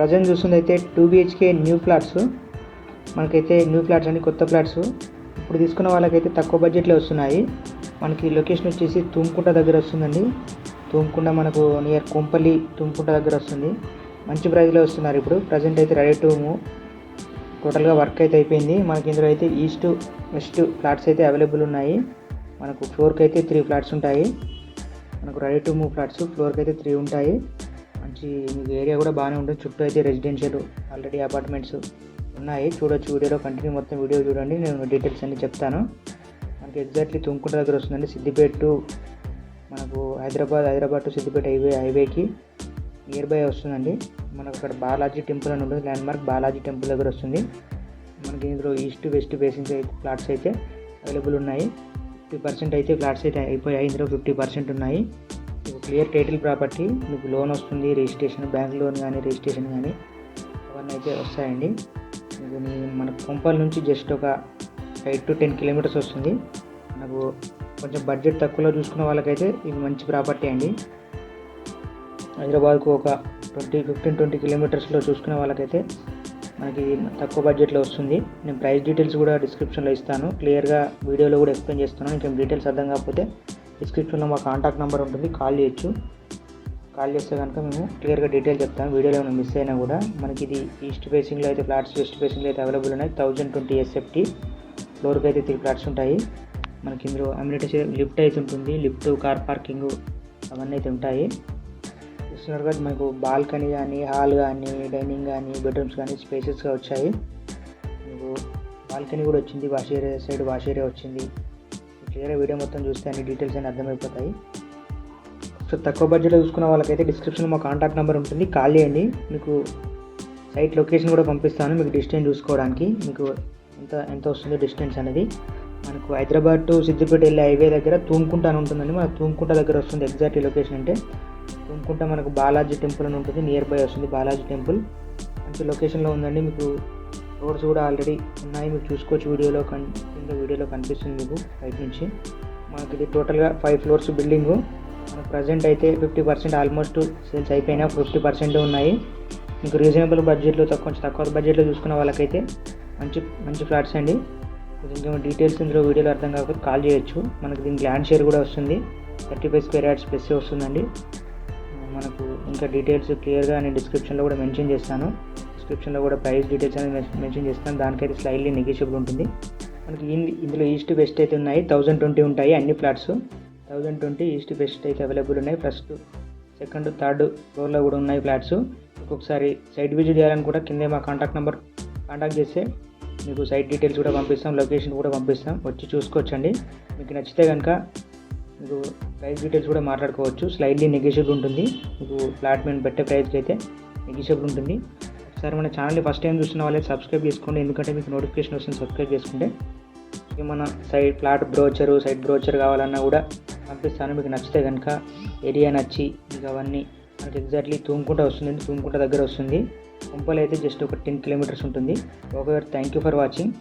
Present చూస్తుంది అయితే two BHK new flats. మనకైతే న్యూ ఫ్లాట్స్ అని కొత్త ఫ్లాట్స్. ఇప్పుడు తీసుకున్న వాళ్ళకైతే తక్కువ బడ్జెట్లో వస్తున్నాయి. మనకి లొకేషన్ వచ్చేసి తుమ్కుంట దగ్గర వస్తుందండి. తుమ్కుంట మనకు నియర్ కొంపల్లి తుమ్కుంట దగ్గర వస్తుంది. మంచి ప్రైజ్లో వస్తున్నారు ఇప్పుడు. ప్రజెంట్ అయితే రెడీ టు మూవ్. టోటల్గా వర్క్ అయితే అయిపోయింది. మనకి ఇందులో అయితే ఈస్ట్ వెస్ట్ ఫ్లాట్స్ అయితే అవైలబుల్ ఉన్నాయి. మనకు ఫ్లోర్కి అయితే త్రీ ఫ్లాట్స్ ఉంటాయి. మనకు రెడీ టు మూవ్ ఫ్లాట్స్ ఫ్లోర్కి అయితే త్రీ ఉంటాయి. మంచి మీకు ఏరియా కూడా బాగానే ఉంటుంది. చుట్టూ అయితే రెసిడెన్షియల్ ఆల్రెడీ అపార్ట్మెంట్స్ ఉన్నాయి. చూడొచ్చు వీడియోలో. కంటిన్యూ మొత్తం వీడియో చూడండి. నేను డీటెయిల్స్ అన్ని చెప్తాను. మనకి ఎగ్జాక్ట్లీ తుంకుంట దగ్గర వస్తుందండి. సిద్దిపేట టు మనకు హైదరాబాద్ హైదరాబాద్ టు సిద్దిపేట హైవే హైవేకి నియర్ బై వస్తుందండి. మనకు అక్కడ బాలాజీ టెంపుల్ అని ఉంటుంది. ల్యాండ్ మార్క్ బాలాజీ టెంపుల్ దగ్గర వస్తుంది. మనకి ఇందులో ఈస్ట్ వెస్ట్ బేసింగ్ అయితే ఫ్లాట్స్ అయితే అవైలబుల్ ఉన్నాయి. ఫిఫ్టీ పర్సెంట్ అయితే ఫ్లాట్స్ అయితే అయిపోయాయి. ఇందులో ఫిఫ్టీ పర్సెంట్ ఉన్నాయి. క్లియర్ టైటిల్ ప్రాపర్టీ మీకు లోన్ వస్తుంది రిజిస్ట్రేషన్ బ్యాంక్ లోన్ కానీ రిజిస్ట్రేషన్ కానీ అవన్నీ అయితే వస్తాయండి. మీకు మన కొంపల్ నుంచి జస్ట్ ఒక ఎయిట్ టు టెన్ కిలోమీటర్స్ వస్తుంది. మనకు కొంచెం బడ్జెట్ తక్కువలో చూసుకున్న వాళ్ళకైతే ఇది మంచి ప్రాపర్టీ అండి. హైదరాబాద్కు ఒక ట్వంటీ ఫిఫ్టీన్ ట్వంటీ కిలోమీటర్స్లో చూసుకునే వాళ్ళకైతే మనకి తక్కువ బడ్జెట్లో వస్తుంది. నేను ప్రైస్ డీటెయిల్స్ కూడా డిస్క్రిప్షన్లో ఇస్తాను. క్లియర్గా వీడియోలో కూడా ఎక్స్ప్లెయిన్ చేస్తున్నాను. ఇంకేం డీటెయిల్స్ అర్థం కాకపోతే డిస్క్రిప్షన్లో మా కాంటాక్ట్ నెంబర్ ఉంటుంది. కాల్ చేయొచ్చు. కాల్ చేస్తే కనుక మేము క్లియర్గా డీటెయిల్ చెప్తాను వీడియోలో ఏమైనా మిస్ అయినా కూడా మనకి ఇది ఈస్ట్ ఫేసింగ్లో అయితే ఫ్లాట్స్ వెస్ట్ ఫేసింగ్లో అయితే అవైలబుల్ ఉన్నాయి. థౌజండ్ ట్వంటీ ఎస్ఎఫ్టీ ఫ్లోర్కి అయితే త్రీ ఫ్లాట్స్ ఉంటాయి. మనకి ఇందులో అమ్యూనిటీస్ లిఫ్ట్ అయితే ఉంటుంది. లిఫ్ట్ కార్ పార్కింగ్ అవన్నీ అయితే ఉంటాయి. చూస్తున్నారు కదా మనకు బాల్కనీ కానీ హాల్ కానీ డైనింగ్ కానీ బెడ్రూమ్స్ కానీ స్పేసెస్గా వచ్చాయి. మీకు బాల్కనీ కూడా వచ్చింది wash area side wash area వచ్చింది. క్లియర్గా వీడియో మొత్తం చూస్తే అన్ని డీటెయిల్స్ అన్ని అర్థమైపోతాయి. సో తక్కువ బడ్జెట్లో చూసుకున్న వాళ్ళకైతే డిస్క్రిప్షన్లో మా కాంటాక్ట్ నెంబర్ ఉంటుంది. కాల్ చేయండి. మీకు సైట్ లొకేషన్ కూడా పంపిస్తాను. మీకు డిస్టెన్స్ చూసుకోవడానికి. మీకు ఎంత ఎంత వస్తుందో డిస్టెన్స్ అనేది. మనకు హైదరాబాద్ టు సిద్దిపేట వెళ్ళే హైవే దగ్గర తూంకుంట అని ఉంటుందండి. మన తూంకుంట దగ్గర వస్తుంది ఎగ్జాక్ట్ లొకేషన్ అంటే. తూంకుంట మనకు బాలాజీ టెంపుల్ అని ఉంటుంది. నియర్ బై వస్తుంది బాలాజీ టెంపుల్ మంచి లొకేషన్లో ఉందండి. మీకు రోడ్స్ కూడా ఆల్రెడీ ఉన్నాయి. మీరు చూసుకోవచ్చు వీడియోలో కన్ కింద వీడియోలో కనిపిస్తుంది మీకు బయట నుంచి. మనకి ఇది టోటల్గా ఫైవ్ ఫ్లోర్స్ బిల్డింగు. మనకు ప్రజెంట్ అయితే ఫిఫ్టీ పర్సెంట్ ఆల్మోస్ట్ సేల్స్ అయిపోయినా ఫిఫ్టీ పర్సెంట్ ఉన్నాయి. మీకు రీజనబుల్ బడ్జెట్లో తక్కువ కొంచెం తక్కువ బడ్జెట్లో చూసుకున్న వాళ్ళకైతే మంచి మంచి ఫ్లాట్స్ అండి. కొంచెం ఇంకేమో డీటెయిల్స్ ఇందులో వీడియోలో అర్థం కాకపోతే కాల్ చేయొచ్చు. మనకి దీనికి ల్యాండ్ షేర్ కూడా వస్తుంది. Thirty five square yards plus వస్తుందండి. మనకు ఇంకా డీటెయిల్స్ క్లియర్గా నేను డిస్క్రిప్షన్లో కూడా మెన్షన్ చేస్తాను. డిస్క్రిప్షన్లో కూడా ప్రైస్ డీటెయిల్స్ అనేది మెన్షన్ చేస్తాను దానికైతే స్లైడ్లీ నెగిషియబుల్ ఉంటుంది. మనకి ఇందులో ఈస్ట్ వెస్ట్ అయితే ఉన్నాయి. థౌజండ్ ట్వంటీ ఉంటాయి అన్ని flats thousand twenty east west అయితే అవైలబుల్ ఉన్నాయి. ఫస్ట్ సెకండ్ థర్డ్ ఫ్లోర్లో కూడా ఉన్నాయి ఫ్లాట్స్ ఒక్కొక్కసారి సైట్ విజిట్ చేయాలని కూడా కిందే మా కాంటాక్ట్ నెంబర్ కాంటాక్ట్ చేస్తే మీకు సైట్ డీటెయిల్స్ కూడా పంపిస్తాం. లొకేషన్ కూడా పంపిస్తాం. వచ్చి చూసుకోవచ్చండి. మీకు నచ్చితే కనుక మీకు ప్రైస్ డీటెయిల్స్ కూడా మాట్లాడుకోవచ్చు. స్లైడ్లీ నెగిషియబుల్ ఉంటుంది. మీకు ఫ్లాట్ మేము పెట్టే ప్రైస్కి అయితే నెగిషియబుల్ ఉంటుంది. ఒకసారి మన ఛానల్ని ఫస్ట్ టైం చూస్తున్న వాళ్ళే సబ్స్క్రైబ్ చేసుకోండి. ఎందుకంటే మీకు నోటిఫికేషన్ వస్తుంది సబ్స్క్రైబ్ చేసుకుంటే ఏమన్నా side flat brochure side brochure కావాలన్నా కూడా పంపిస్తాను. మీకు నచ్చితే కనుక ఏరియా నచ్చి మీకు అవన్నీ మనకి ఎగ్జాక్ట్లీ తూముకుంట వస్తుంది తూముకుంట దగ్గర వస్తుంది. కుంపలు అయితే జస్ట్ ఒక టెన్ కిలోమీటర్స్ ఉంటుంది. Okay thank you for watching.